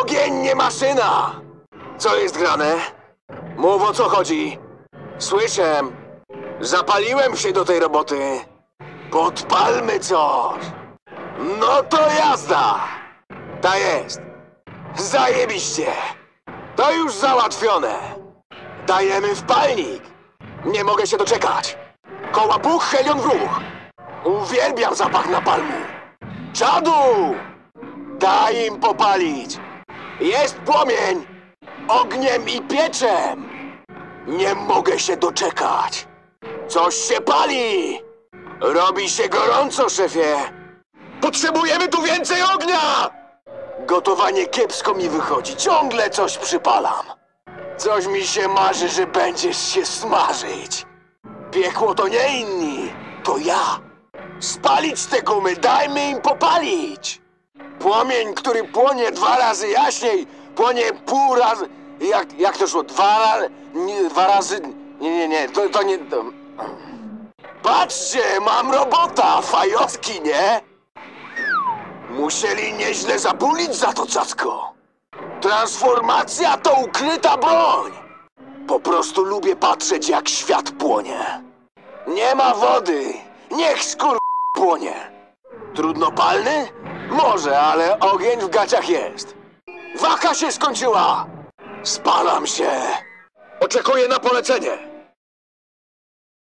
Ogień nie maszyna! Co jest grane? Mów o co chodzi. Słyszę. Zapaliłem się do tej roboty. Podpalmy coś. No to jazda! Ta jest. Zajebiście. To już załatwione. Dajemy w palnik. Nie mogę się doczekać. Koła buch, helion w ruch. Uwielbiam zapach napalmu. Czadu! Daj im popalić. Jest płomień. Ogniem i pieczem. Nie mogę się doczekać. Coś się pali. Robi się gorąco, szefie. Potrzebujemy tu więcej ognia! Gotowanie kiepsko mi wychodzi. Ciągle coś przypalam. Coś mi się marzy, że będziesz się smażyć. Piekło to nie inni, to ja. Spalić te gumy, dajmy im popalić. Płomień, który płonie dwa razy jaśniej, płonie pół razy... Jak, jak to szło? Dwa, nie, dwa razy... Nie, nie, nie, to, to nie... To... Patrzcie, mam robota, fajowski, nie? Musieli nieźle zabulić za to cacko. Transformacja to ukryta broń. Po prostu lubię patrzeć, jak świat płonie. Nie ma wody. Niech skur... płonie. Trudnopalny? Może, ale ogień w gaciach jest. Waka się skończyła. Spalam się. Oczekuję na polecenie.